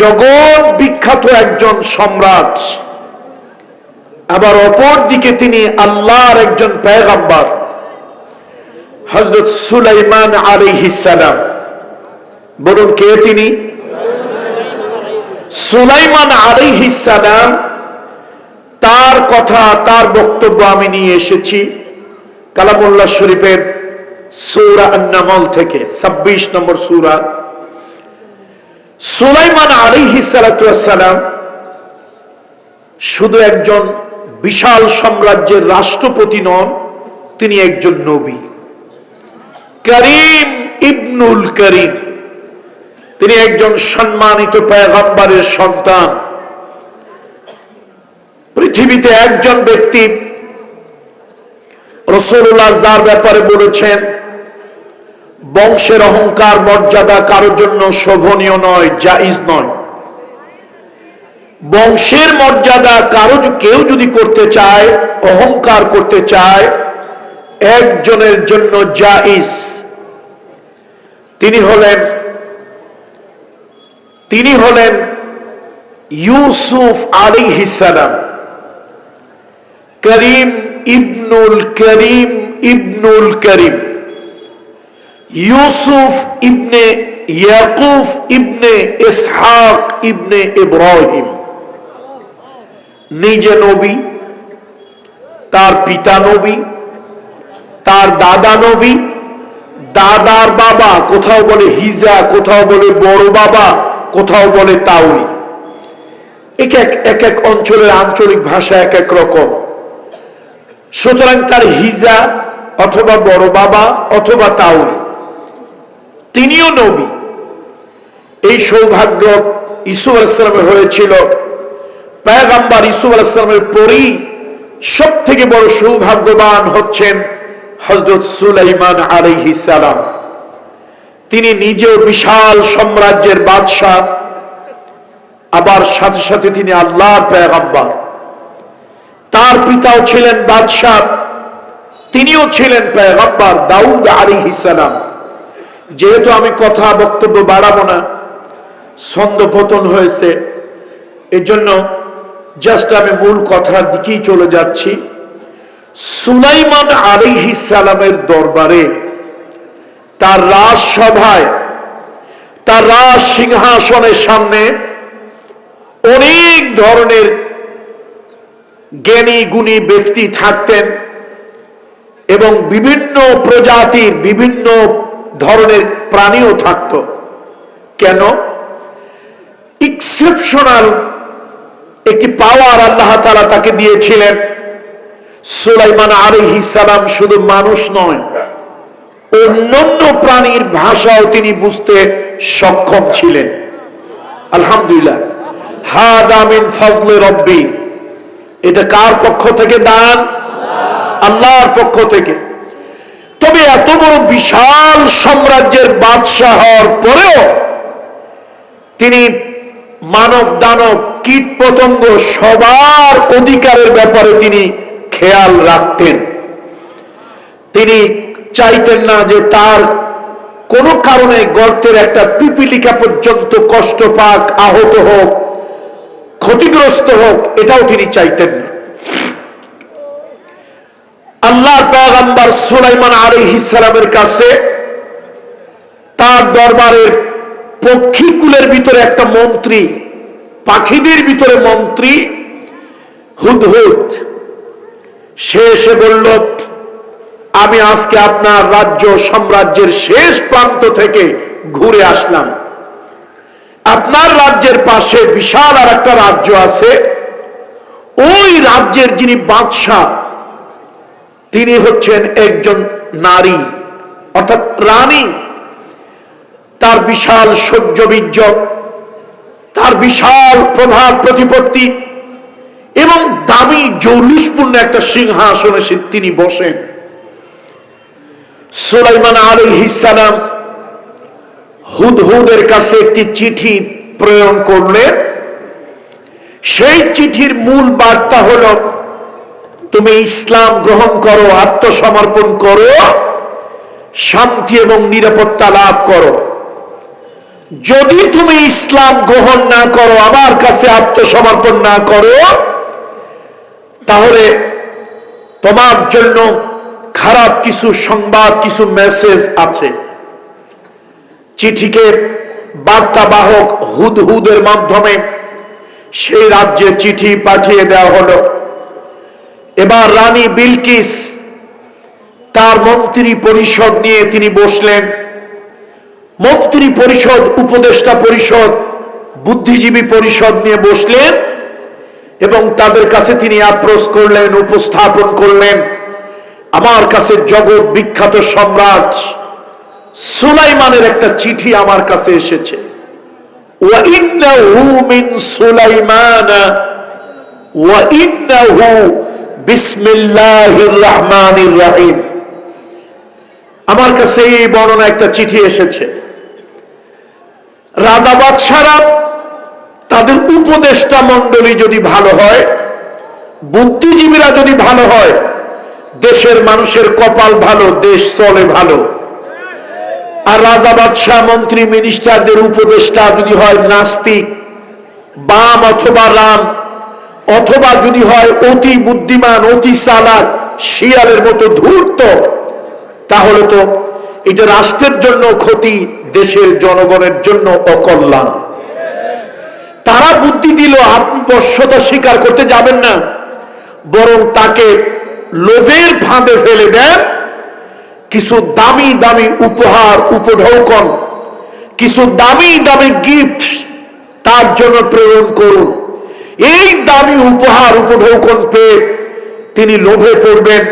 জগৎ বিখ্যাত একজন সম্রাট। আবার অপর দিকে তিনি আল্লাহর একজন পেগাম্বার হজরত সুলাইমান আলিহিসালাম বলুন কে তিনি? সুলাইমান আলিহিসালাম তার কথা, তার বক্তব্য আমি নিয়ে এসেছি কালামুল্লাহ শরীফের সৌরা আন্নামল থেকে ২৬ নম্বর সূরা। সুলাইমান আলিহি সালাম শুধু একজন বিশাল সাম্রাজ্যের রাষ্ট্রপতি নন, তিনি একজন নবী। করিম ইবনুল করিম, তিনি একজন সম্মানিত পেগম্বরের সন্তান। পৃথিবীতে একজন ব্যক্তি রসুল্লাহ যার ব্যাপারে বলেছেন বংশের অহংকার, মর্যাদা কারোর জন্য শোভনীয় নয় জাইজ নয়। বংশের মর্যাদা কারও কেউ যদি করতে চায়, অহংকার করতে চায়, একজনের জন্য জাইজ তিনি হলেন তিনি হলেন ইউসুফ আলী হিসালাম করিম ইবনুল করিম ইবনুল করিম। ইউসুফ ইবনে ইয়াকুফ ইবনে ইসহাক ইবনে ইব্রাহিম। নিজে নবী, তার পিতা নবী, তার দাদা নবী, দাদার বাবা, কোথাও বলে হিজা, কোথাও বলে বড় বাবা, কোথাও বলে তাউই এক এক এক এক অঞ্চলের আঞ্চলিক ভাষা এক এক রকম। সুতরাং তার হিজা অথবা বড় বাবা অথবা তাউই তিনিও নবী। এই সৌভাগ্য ইসু আলাইসালামের হয়েছিল। পায়গাম্বার ইসুফ আলাইসালামের পরই সব থেকে বড় সৌভাগ্যবান হচ্ছেন হজরত সুলাইমান আলাইহি সালাম। তিনি নিজেও বিশাল সাম্রাজ্যের বাদশাহ। আবার সাথে সাথে তিনি আল্লাহর পেগাম্বার তার পিতাও ছিলেন বাদশাহ। তিনিও ছিলেন পেগাম্বার দাউদ আলাইহি সালাম। যেহেতু আমি কথা, বক্তব্য বাড়াবো না, ছন্দ পতন হয়েছে, এজন্য জাস্ট আমি মূল কথার দিকেই চলে যাচ্ছি। সুলাইমান আলিহি সালামের দরবারে তার রাজসভায়, তার রাজ সিংহাসনের সামনে অনেক ধরনের জ্ঞানী, গুণী ব্যক্তি থাকতেন এবং বিভিন্ন প্রজাতির বিভিন্ন ধরনের প্রাণীও থাকত। কেন? এক্সেপশনাল একটি পাওয়ার আল্লাহ তারা তাকে দিয়েছিলেন। সুলাইমান আলিহি সালাম শুধু মানুষ নয়, অন্যান্য প্রাণীর ভাষাও তিনি বুঝতে সক্ষম ছিলেন। আলহামদুলিল্লাহ। হাদামিন ফজলে রব্বি। এটা কার পক্ষ থেকে দান? আল্লাহর পক্ষ থেকে। তবে এত বড় বিশাল সাম্রাজ্যের বাদশাহ হওয়ার পরেও তিনি মানব দানব কীট পতঙ্গ সবার অধিকারের ব্যাপারে তিনি খেয়াল রাখতেন। তিনি চাইতেন না যে তার কোনো কারণে গর্তের একটা পিপিলিকা পর্যন্ত কষ্ট পাক আহত হোক, ক্ষতিগ্রস্ত হোক, এটাও তিনি চাইতেন না। আল্লাহ পেগাম্বার সুলাইমান আলিহিসালামের কাছে তার দরবারের পক্ষীকুলের ভিতরে একটা মন্ত্রী, পাখিদের ভিতরে মন্ত্রী হুদহুদ সে এসে বলল, আমি আজকে আপনার রাজ্য সাম্রাজ্যের শেষ প্রান্ত থেকে ঘুরে আসলাম। আপনার রাজ্যের পাশে বিশাল আর একটা রাজ্য আছে। ওই রাজ্যের যিনি বাদশাহ তিনি হচ্ছেন একজন নারী, অর্থাৎ রানী। তার বিশাল সহ্যবীর্য তার বিশাল প্রভাব, প্রতিপত্তি এবং দামি জৌলুসপূর্ণ একটা সিংহাসনে তিনি বসেন। সুলাইমান আলী সালাম হুদহুদের কাছে একটি চিঠি প্রেরণ করলেন। সেই চিঠির মূল বার্তা হল তুমি ইসলাম গ্রহণ করো, আত্মসমর্পণ করো, শান্তি এবং নিরাপত্তা লাভ করো। যদি তুমি ইসলাম গ্রহণ না করো, আমার কাছে আত্মসমর্পণ না করো, তাহলে তোমার জন্য খারাপ কিছু সংবাদ, কিছু মেসেজ আছে। চিঠিকে বার্তাবাহক হুদহুদের মাধ্যমে সেই রাজ্যে চিঠি পাঠিয়ে দেওয়া হলো। এবার রানী বিলকিস তার মন্ত্রী পরিষদ নিয়ে তিনি বসলেন। মন্ত্রী পরিষদ, উপদেষ্টা পরিষদ, বুদ্ধিজীবী পরিষদ নিয়ে বসলেন এবং তাদের কাছে তিনি আপ্রোস করলেন, উপস্থাপন করলেন। আমার কাছে জগৎ বিখ্যাত সম্রাট সুলাইমানের একটা চিঠি আমার কাছে এসেছে। সুলাইমান বিসমিল্লাহির রহমানির আমার কাছে এই বর্ণনা একটা চিঠি এসেছে। রাজা বাদশারা তাদের উপদেষ্টা মন্ডলী যদি ভালো হয়, বুদ্ধিজীবীরা যদি ভালো হয়, দেশের মানুষের কপাল ভালো, দেশ চলে ভালো। আর রাজা বাদশাহ, মন্ত্রী মিনিস্টারদের উপদেষ্টা যদি হয়, নাস্তিক, বাম অথবা রাম অথবা যদি হয় অতি বুদ্ধিমান, অতি চালাক, শিয়ালের মতো ধূর্ত, তাহলে তো এটা রাষ্ট্রের জন্য ক্ষতি, দেশের জনগণের জন্য অকল্যাণ। তারা বুদ্ধি দিল আপনি বর্ষতা স্বীকার করতে যাবেন না, বরং তাকে লোভের ফাঁদে ফেলে দেন। কিছু দামি দামি উপহার, উপঢৌকন, কিছু দামি দামি গিফট তার জন্য প্রেরণ করুন। এই দামি উপহার উপঢৌকন পেয়ে তিনি লোভে পড়বেন,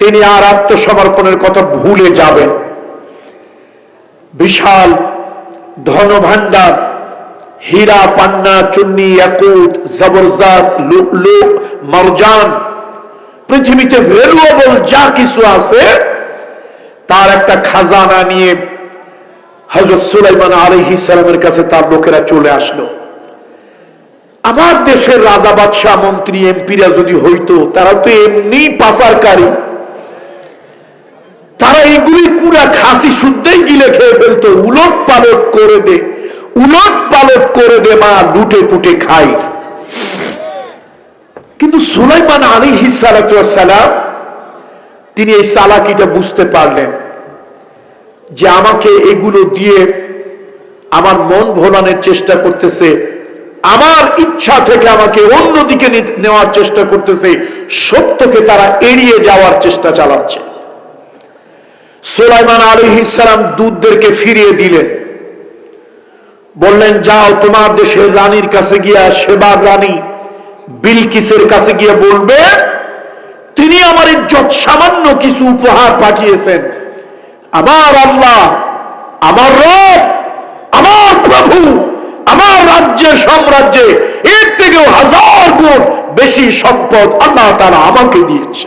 তিনি আর আত্মসমর্পণের কথা ভুলে যাবেন। বিশাল ধনভাণ্ডার, হীরা, পান্না, চুন্নি একুত জবরজাত লুকলু মরজান, পৃথিবীতে ভ্যালুয়েবল যা কিছু আছে, তার একটা খাজানা নিয়ে হজরত সুলাইমান আলহি সালামের কাছে তার লোকেরা চলে আসলো। আমার দেশের রাজা বাদশাহ, মন্ত্রী, এমপিরা যদি হইতো, তারা তো এমনি পাচারকারী। তারা এগুলি কুড়া খাসি শুদ্ধই গিলে খেয়ে ফেলতো। উলট পালট করে দে, উলট পালট করে দে মা, লুটে পুটে খাই। কিন্তু সুলাইমান আলী হিসালাম তিনি এই সালাকিটা বুঝতে পারলেন যে আমাকে এগুলো দিয়ে আমার মন ভোলানোর চেষ্টা করতেছে। আমার ইচ্ছা থেকে আমাকে অন্যদিকে নেওয়ার চেষ্টা করতেছে, সত্যকে তারা এড়িয়ে যাওয়ার চেষ্টা চালাচ্ছে। সোলাইমান আলী ইসালাম দুধদেরকে ফিরিয়ে দিলেন। বললেন, যাও, তোমার দেশের রানীর কাছে গিয়া, সেবার রানী বিলকিসের কাছে গিয়ে বলবে, তিনি আমার ইজ্জত সামান্য কিছু উপহার পাঠিয়েছেন। আমার আল্লাহ, আমার রব, আমার প্রভু আমার রাজ্যের সাম্রাজ্যে এর থেকেও হাজার গুণ বেশি সম্পদ আল্লাহ তারা আমাকে দিয়েছে।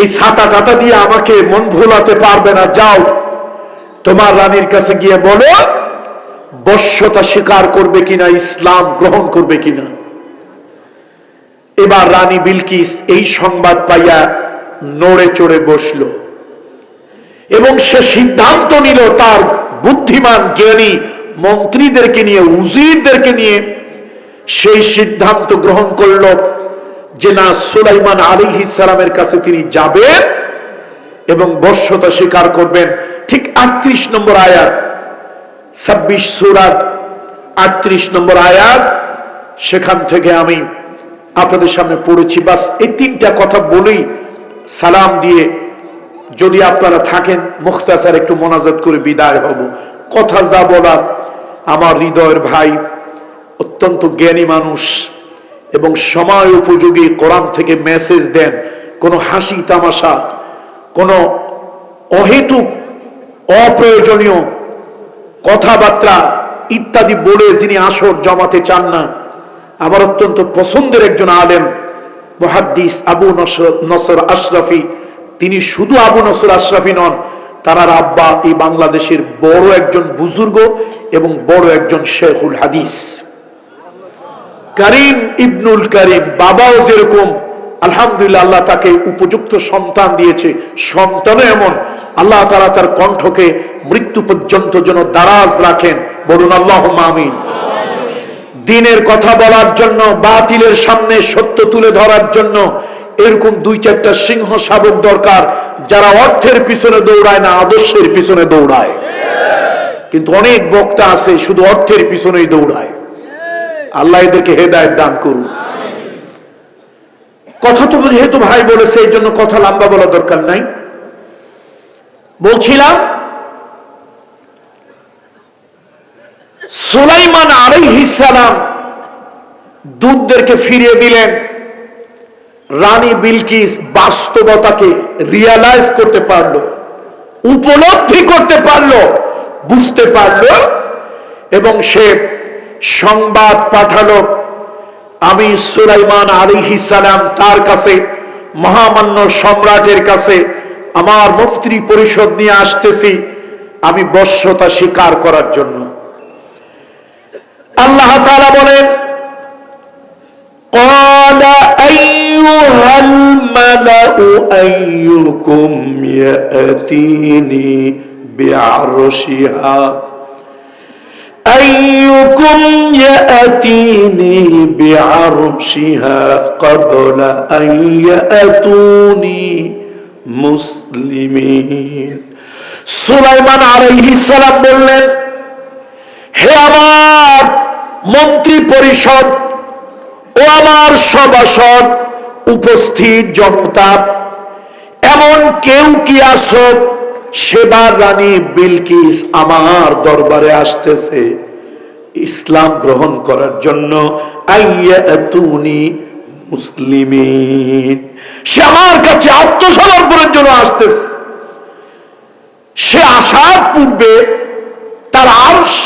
এই ছাতা টাতা দিয়ে আমাকে মন ভোলাতে পারবে না, যাও। তোমার রানীর কাছে গিয়ে বলো, বশ্যতা স্বীকার করবে কিনা, ইসলাম গ্রহণ করবে কিনা। এবার রানী বিলকিস এই সংবাদ পাইয়া নড়ে চড়ে বসল এবং সে সিদ্ধান্ত নিল, তার বুদ্ধিমান জ্ঞানী মন্ত্রীদেরকে নিয়ে, উজিরদেরকে নিয়ে সেই সিদ্ধান্ত গ্রহণ করল যে না, সুলাইমান আলী ইসালামের কাছে তিনি যাবেন এবং বর্ষতা স্বীকার করবেন। ঠিক আটত্রিশ নম্বর আয়াত, ছাব্বিশ সুরাত আটত্রিশ নম্বর আয়াত, সেখান থেকে আমি আপনাদের সামনে পড়েছি। বাস এই তিনটা কথা বলেই সালাম দিয়ে যদি আপনারা থাকেন, মুখতাসার একটু মোনাজাত করে বিদায় হব। কথা যা বলার আমার হৃদয়ের ভাই, অত্যন্ত জ্ঞানী মানুষ এবং সময় উপযোগী কোরআন থেকে মেসেজ দেন। কোনো হাসি, তামাশা, কোনো অহেতুক, অপ্রয়োজনীয় কথাবার্তা ইত্যাদি বলে যিনি আসর জমাতে চান না। আমার অত্যন্ত পছন্দের একজন আলেম, মহাদ্দিস আবু নসর নসর আশরাফি। তিনি শুধু আবু নসর আশরাফি নন তারার আব্বা এই বাংলাদেশের বড় একজন বুজুর্গ এবং বড় একজন শেখুল হাদিস। করিম ইবনুল করিম বাবাও যেরকম আলহামদুলিল্লাহ আল্লাহ তাকে উপযুক্ত সন্তান দিয়েছে। সন্তানও এমন আল্লাহ তারা তার কণ্ঠকে মৃত্যু পর্যন্ত যেন দারাজ রাখেন। বলুন আল্লাহ মামিন দিনের কথা বলার জন্য বাতিলের সামনে সত্য তুলে ধরার জন্য এরকম দুই চারটা সিংহ শাবক দরকার যারা অর্থের পিছনে দৌড়ায় না আদর্শের পিছনে দৌড়ায়। কিন্তু অনেক বক্তা আছে শুধু অর্থের পিছনেই দৌড়ায়। আল্লাহ এদেরকে হেদায়ত দান করুন। কথা তো যেহেতু ভাই বলেছে, এই জন্য কথা লম্বা বলা দরকার নাই। বলছিলাম, সুলাইমান আলাইহিসালাম দুধদেরকে ফিরিয়ে দিলেন। রানী বিলকিস বাস্তবতাকে রিয়ালাইজ করতে পারল, উপলব্ধি করতে পারল, বুঝতে পারল এবং সে সংবাদ পাঠালো, আমি সুলাইমান আলী সালাম তার কাছে, মহামান্য সম্রাটের কাছে আমার মন্ত্রী পরিষদ নিয়ে আসতেছি, আমি বর্ষতা স্বীকার করার জন্য। আল্লাহ তালা বলেন কর أيها الملأ أيكم يأتيني بعرشها أيكم يأتيني بعرشها قبل أن يأتوني মুসলিমিন সুলাইমান আলাইহিস সালাম বললেন হে আমার মন্ত্রী পরিষদ ও আমার সভাসদ উপস্থিত জনতা, এমন কেউ কি আসো সেবার রানী বিলকিস আমার দরবারে আসতেছে। ইসলাম গ্রহণ করার জন্য মুসলিমিন। সে আমার কাছে আত্মসমর্পণের জন্য আসতেছে। সে আসার পূর্বে তার আর্শ,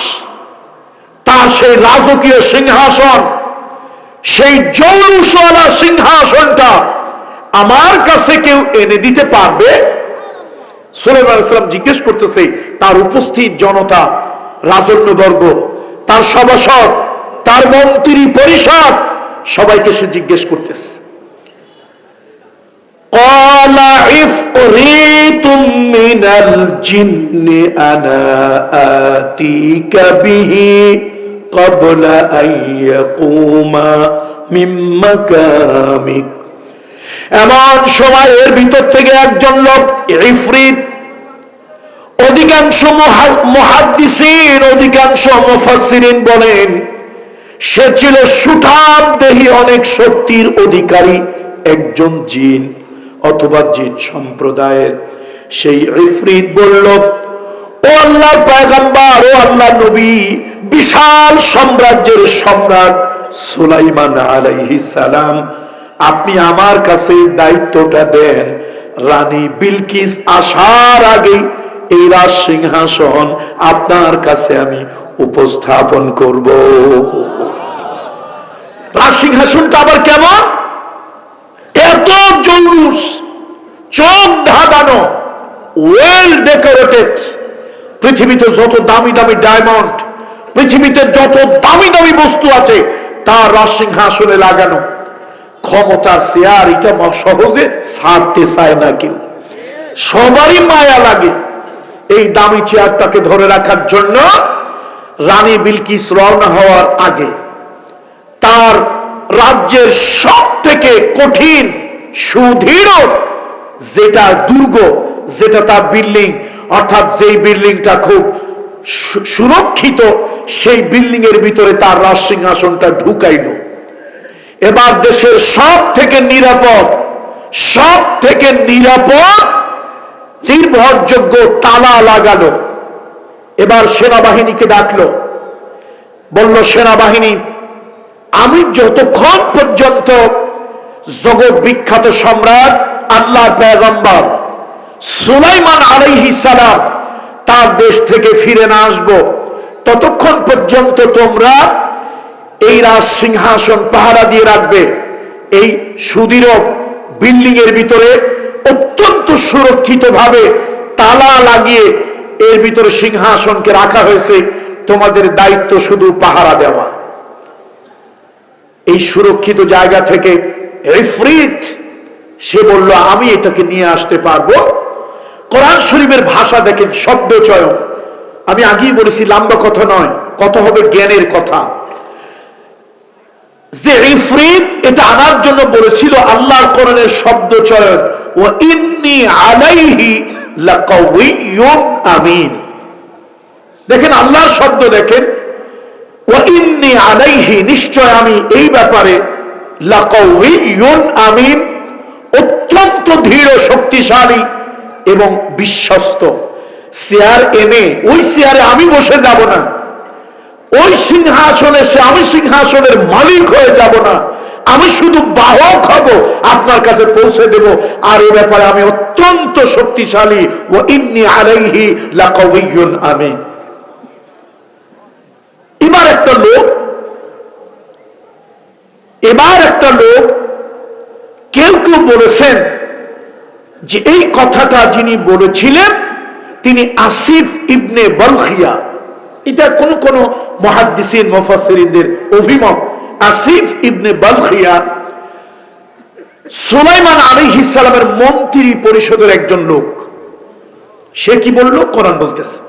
তার সেই রাজকীয় সিংহাসন সেই জৌলুসওয়ালা সিংহাসনটা আমার কাছে কেউ এনে দিতে পারবে? সোলেমান জিজ্ঞেস করতেছে, তার উপস্থিত জনতা, রাজন্যবর্গ, তার সভাসদ, তার মন্ত্রী পরিষদ, সবাইকে সে জিজ্ঞেস করতেছে। মিনাল জিন্নি আনা আতিকা قبل أن يقوم من مكامك এমন সময়ের ভিতর থেকে একজন লোক ইফরিত অধিকাংশ মহাদ্দিসিন অধিকাংশ মুফাসসিরিন বলেন সে ছিল সুঠাম দেহি অনেক শক্তির অধিকারী একজন জিন অথবা জিন সম্প্রদায়ের সেই ইফরিত বলল ও আল্লাহ পয়গম্বর ও আল্লাহ নবী বিশাল সাম্রাজ্যের সম্রাট সুলাইমান আলাইহিস সালাম। আপনি আমার কাছে দায়িত্বটা দেন। রানী বিলকিস আসার আগে এই রাজ সিংহাসন আপনার কাছে আমি উপস্থাপন করব। রাজ সিংহাসনটা আবার কেমন? এত জৌলুস, চোখ ধাঁধানো ওয়েল ডেকোরেটেড পৃথিবীতে যত দামি দামি ডায়মন্ড পৃথিবীতে যত দামি দামি বস্তু আছে, তার রাজ সিংহাসনে লাগানো। ক্ষমতার চেয়ার এটা সহজে ছাড়তে চায় না কেউ। সবারই মায়া লাগে এই দামি চেয়ারটাকে ধরে রাখার জন্য রানী বিলকিস রওনা হওয়ার আগে। তার রাজ্যের সব থেকে কঠিন, সুদৃঢ়, যেটা দুর্গ, যেটা তার বিল্ডিং অর্থাৎ যেই বিল্ডিংটা খুব সুরক্ষিত, সেই বিল্ডিং এর ভিতরে তার রাজ সিংহাসনটা ঢুকাইলো। এবার দেশের সব থেকে নিরাপদ সব থেকে নিরাপদ, নির্ভরযোগ্য তালা লাগালো। এবার সেনাবাহিনীকে ডাকলো। বলল, সেনাবাহিনী, আমি যতক্ষণ পর্যন্ত জগৎ বিখ্যাত সম্রাট আল্লাহ পেগম্বর সুলাইমান আলাইহি সালাম তার দেশ থেকে ফিরে না আসব। ততক্ষণ পর্যন্ত তোমরা এই রাজ সিংহাসন পাহারা দিয়ে রাখবে। এই সুদৃঢ় বিল্ডিং এর ভিতরে অত্যন্ত সুরক্ষিত ভাবে তালা লাগিয়ে এর ভিতরে সিংহাসনকে রাখা হয়েছে। তোমাদের দায়িত্ব শুধু পাহারা দেওয়া। এই সুরক্ষিত জায়গা থেকে সে বলল, আমি এটাকে নিয়ে আসতে পারব? কোরআন শরীফের ভাষা দেখেন, শব্দ চয়ন। আমি আগেই বলেছি, লম্বা কথা নয় কত হবে জ্ঞানের কথা। যে ইফরিত এটা আনার জন্য বলেছিল, আল্লাহর কোরআনের শব্দ চয়ন। ও ইন্নি আলাইহি আমিন। দেখেন, আল্লাহর শব্দ দেখেন, ও ইন্নি আলাইহি, নিশ্চয় আমি এই ব্যাপারে লাকাউইয়ুন আমিন, অত্যন্ত দৃঢ় শক্তিশালী এবং বিশ্বস্ত। চেয়ার এনে, ওই চেয়ারে আমি বসে যাব না। ওই সিংহাসনে সে আমি সিংহাসনের মালিক হয়ে যাব না। আমি শুধু বাহক হব, আপনার কাছে পৌঁছে দেব। আর এ ব্যাপারে আমি অত্যন্ত শক্তিশালী। ও ইন্নি আলাইহি লাকাউইয়ুন আমিন। এবার একটা লোক, এবার একটা লোক, কেউ কেউ বলেছেন যে এই কথাটা যিনি বলেছিলেন তিনি আসিফ ইবনে বলখিয়া এটা কোন কোন মহাদ্দিসিন মুফাসসিরিনদের অভিমত আসিফ ইবনে বলখিয়া সুলাইমান আলাইহিস সালামের মন্ত্রী পরিষদের একজন লোক সে কি বলল কোরআন বলতেছে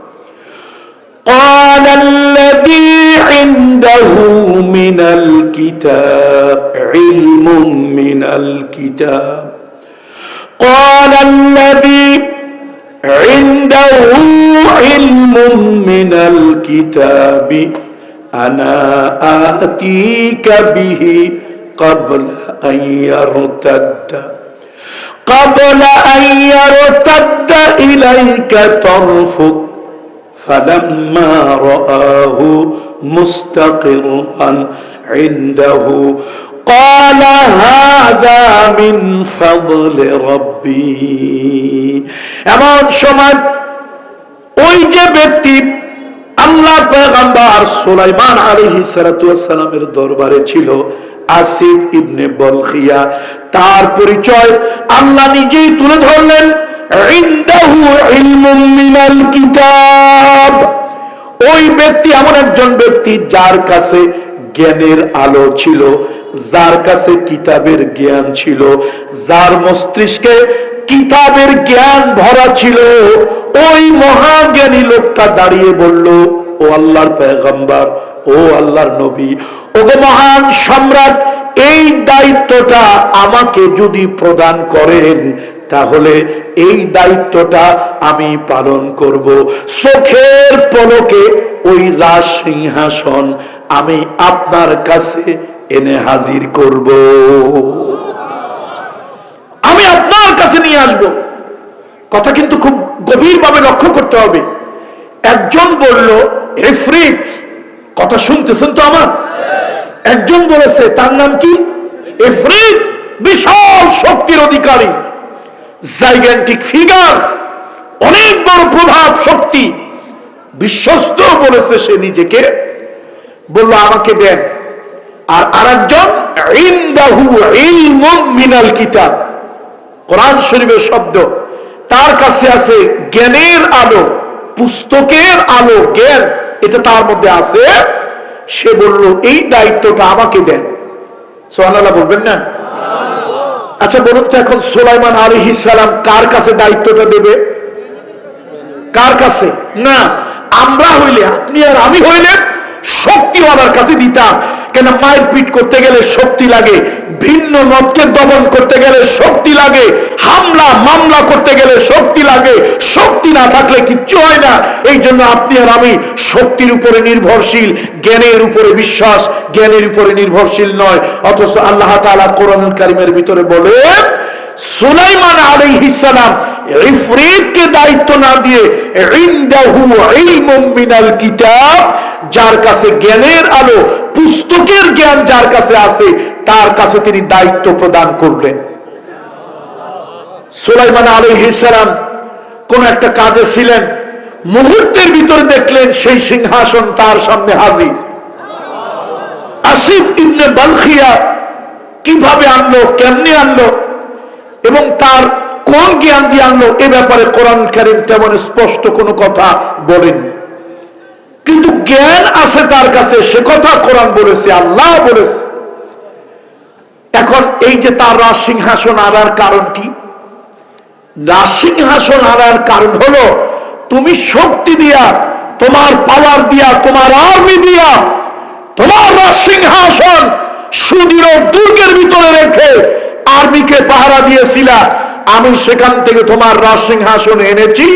قال الذي عنده من الكتاب علم من الكتاب قال الذي عنده علم من الكتاب أنا آتيك به قبل أن يرتد. قبل أن يرتد إليك طرفك. فلما رآه مستقرا عنده قال هذا من فضل রব্বি এমন সময় ওই যে ব্যক্তি আল্লাহ সুলাইমান দরবারে ছিল, আসিদ ইবনে বলখিয়া, তার পরিচয় আল্লাহ নিজেই তুলে ধরলেন ওই ব্যক্তি এমন একজন ব্যক্তি যার কাছে জ্ঞানের আলো ছিল যার কাছে কিতাবের জ্ঞান ছিল, যার মস্তিষ্কে কিতাবের জ্ঞান ভরা ছিল, ওই মহাজ্ঞানী লোকটা দাঁড়িয়ে বলল, ও আল্লাহর পেগম্বর ও আল্লাহর নবী ও মহান সম্রাট, এই দায়িত্বটা আমাকে যদি প্রদান করেন, তাহলে এই দায়িত্বটা আমি পালন করব। চোখের পলকে ওই রাজ সিংহাসন আমি আপনার কাছে এনে হাজির করব। আমি আপনার কাছে নিয়ে আসব। কথা কিন্তু খুব গভীরভাবে লক্ষ্য করতে হবে। একজন বলল এফরিত কথা শুনতেছেন তো আমার? একজন বলেছে, তার নাম কি? এফরিত বিশাল শক্তির অধিকারী, জাইগ্যান্টিক ফিগার, অনেক বড় প্রভাব শক্তি। বিশ্বস্ত বলেছে সে নিজেকে। বলল, আমাকে দেন। আর আরেকজন মিনাল কিতাব। কোরআন শরীফের শব্দ। তার কাছে আছে জ্ঞানের আলো, পুস্তকের আলো, জ্ঞান। এটা তার মধ্যে আছে। সে বলল, এই দায়িত্বটা আমাকে দেন। সোহানাল্লাহ বলবেন না? আচ্ছা বলুন তো এখন সোলাইমান আলী সালাম কার কাছে দায়িত্বটা দেবে? কার কাছে? না, আমরা হইলে, আপনি আর আমি হইলে শক্তিওয়ালার কাছে দিতাম। কেন মায়ের পিট করতে গেলে শক্তি লাগে, ভিন্ন মতকে দমন করতে গেলে শক্তি লাগে, হামলা, মামলা করতে গেলে শক্তি লাগে, শক্তি না থাকলে কিচ্ছু হয় না। এই জন্য আপনি আর আমি শক্তির উপরে নির্ভরশীল, জ্ঞানের উপরে বিশ্বাস, জ্ঞানের উপরে নির্ভরশীল নয়। অথচ আল্লাহ তাআলা কোরআন কারিমের ভিতরে বলে সুলাইমান আলাইহিস সালাম ইফরিতকে দায়িত্ব না দিয়ে ইনদাহু ইলমুম মিনাল কিতাব, যার কাছে জ্ঞানের আলো পুস্তকের জ্ঞান যার কাছে আছে, তার কাছে তিনি দায়িত্ব প্রদান করলেন। সুলাইমান আলাইহিস সালাম কোন একটা কাজে ছিলেন, মুহূর্তের ভিতরে দেখলেন সেই সিংহাসন তার সামনে হাজির। আসিফ ইবনে বালখিয়া কীভাবে আনলো, কেমনে আনলো, এবং তার কোন জ্ঞান দিয়ে আনলো, এ ব্যাপারে কোরআন কারিম তেমন স্পষ্ট কোনো কথা বলেননি। কিন্তু জ্ঞান আছে তার কাছে, সে কথা কোরআন বলেছে, আল্লাহ বলেছে। এখন এই যে তার রাজ সিংহাসন আনার কারণ কি? রাজ সিংহাসন আনার কারণ হলো, তুমি শক্তি দিয়া, তোমার পাওয়ার দিয়া, তোমার আর্মি দিয়া, তোমার রাজ সিংহাসন সুদৃঢ় দুর্গের ভিতরে রেখে আর্মিকে পাহারা দিয়েছিলা। আমি সেখান থেকে তোমার রাজ সিংহাসন এনেছি।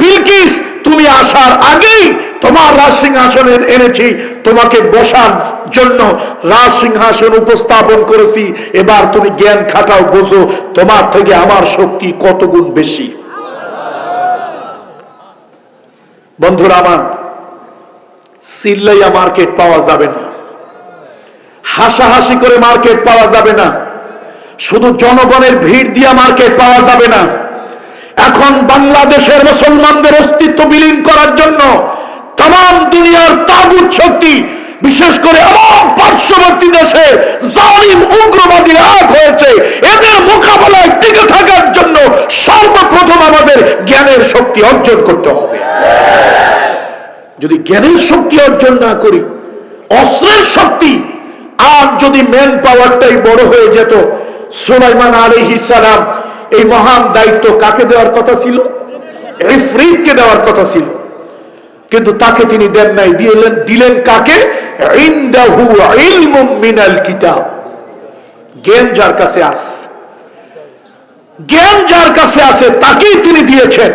বিলকিস, তুমি আসার আগেই তোমার রাজ সিংহাসন এনেছি, তোমাকে বসার জন্য রাজ সিংহাসন উপস্থাপন করেছি। এবার তুমি জ্ঞান খাটাও, বোঝো তোমার থেকে আমার শক্তি কত গুণ বেশি। বন্ধুরা আমার, সিল্লাইয়া মার্কেট পাওয়া যাবে না। হাসাহাসি করে মার্কেট পাওয়া যাবে না। শুধু জনগণের ভিড় দিয়া মার্কেট পাওয়া যাবে না। এখন বাংলাদেশের মুসলমানদের অস্তিত্ব বিলীন করার জন্য তাম দুনিয়ার তাগুত শক্তি, বিশেষ করে আমার পার্শ্ববর্তী দেশে জালিম উগ্রবাদী এক হয়েছে। এদের মোকাবেলায় টিকে থাকার জন্য সর্বপ্রথম আমাদের জ্ঞানের শক্তি অর্জন করতে হবে। যদি জ্ঞানের শক্তি অর্জন না করি, অস্ত্রের শক্তি, আর যদি ম্যান পাওয়ারটাই বড় হয়ে যেত, সুলাইমান আলহি সালাম এই মহান দায়িত্ব কাকে দেওয়ার কথা ছিল? ইফরিতকে দেওয়ার কথা ছিল। কিন্তু তাকে তিনি দেন নাই। দিলেন দিলেন কাকে? কিতাব। জ্ঞান যার কাছে আস জ্ঞান যার কাছে আছে, তাকেই তিনি দিয়েছেন।